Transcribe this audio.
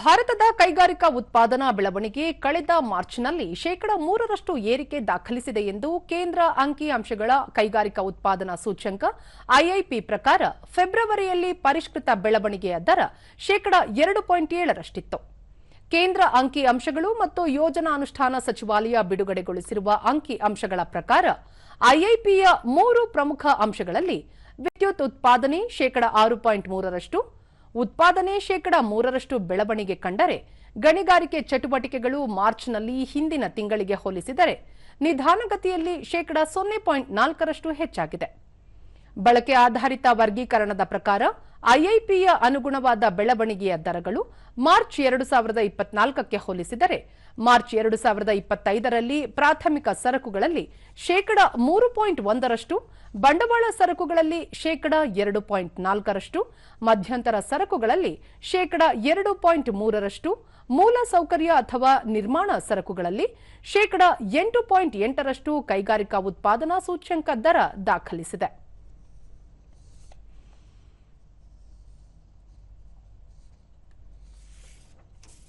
ಭಾರತದ ಕೈಗಾರಿಕಾ ಉತ್ಪಾದನಾ ಬೆಳವಣಿಗೆ ಕಳೆದ ಮಾರ್ಚ್ನಲ್ಲಿ ಶೇಕಡ ಮೂರರಷ್ಟು ಏರಿಕೆ ದಾಖಲಿಸಿದೆ ಎಂದು ಕೇಂದ್ರ ಅಂಕಿ ಅಂಶಗಳ ಕೈಗಾರಿಕಾ ಉತ್ಪಾದನಾ ಸೂಚ್ಯಂಕ ಐಐಪಿ ಪ್ರಕಾರ ಫೆಬ್ರವರಿಯಲ್ಲಿ ಪರಿಷ್ಕೃತ ಬೆಳವಣಿಗೆಯ ದರ ಶೇಕಡ ಎರಡು ಪಾಯಿಂಟ್ ಏಳರಷ್ಟಿತ್ತು. ಕೇಂದ್ರ ಅಂಕಿ ಅಂಶಗಳು ಮತ್ತು ಯೋಜನಾ ಅನುಷ್ಠಾನ ಸಚಿವಾಲಯ ಬಿಡುಗಡೆಗೊಳಿಸಿರುವ ಅಂಕಿ ಅಂಶಗಳ ಪ್ರಕಾರ ಐಐಪಿಯ ಮೂರು ಪ್ರಮುಖ ಅಂಶಗಳಲ್ಲಿ ವಿದ್ಯುತ್ ಉತ್ಪಾದನೆ ಶೇಕಡ ಆರು ಪಾಯಿಂಟ್ ಮೂರರಷ್ಟು ಉತ್ಪಾದನೆ ಶೇಕಡ ಮೂರರಷ್ಟು ಬೆಳವಣಿಗೆ ಕಂಡರೆ ಗಣಿಗಾರಿಕೆ ಚಟುವಟಿಕೆಗಳು ಮಾರ್ಚ್ನಲ್ಲಿ ಹಿಂದಿನ ತಿಂಗಳಿಗೆ ಹೋಲಿಸಿದರೆ ನಿಧಾನಗತಿಯಲ್ಲಿ ಶೇಕಡ ಸೊನ್ನೆ ಪಾಯಿಂಟ್ ನಾಲ್ಕರಷ್ಟು ಹೆಚ್ಚಾಗಿದೆ. ಬಳಕೆ ಆಧಾರಿತ ವರ್ಗೀಕರಣದ ಪ್ರಕಾರ ಐಐಪಿಯ ಅನುಗುಣವಾದ ಬೆಳವಣಿಗೆಯ ದರಗಳು ಮಾರ್ಚ್ ಎರಡು ಸಾವಿರದ ಇಪ್ಪತ್ನಾಲ್ಕಕ್ಕೆ ಹೋಲಿಸಿದರೆ ಮಾರ್ಚ್ ಎರಡು ಸಾವಿರದ ಇಪ್ಪತ್ತೈದರಲ್ಲಿ ಪ್ರಾಥಮಿಕ ಸರಕುಗಳಲ್ಲಿ ಶೇಕಡ ಮೂರು ಪಾಯಿಂಟ್ ಒಂದರಷ್ಟು, ಬಂಡವಾಳ ಸರಕುಗಳಲ್ಲಿ ಶೇಕಡ ಎರಡು ಪಾಯಿಂಟ್ ನಾಲ್ಕರಷ್ಟು, ಮಧ್ಯಂತರ ಸರಕುಗಳಲ್ಲಿ ಶೇಕಡ ಎರಡು ಪಾಯಿಂಟ್ ಮೂರರಷ್ಟು ಮೂಲಸೌಕರ್ಯ ಅಥವಾ ನಿರ್ಮಾಣ ಸರಕುಗಳಲ್ಲಿ ಶೇಕಡ ಎಂಟು ಪಾಯಿಂಟ್ ಎಂಟರಷ್ಟು ಕೈಗಾರಿಕಾ ಉತ್ಪಾದನಾ ಸೂಚ್ಯಂಕ ದರ ದಾಖಲಿಸಿದೆ.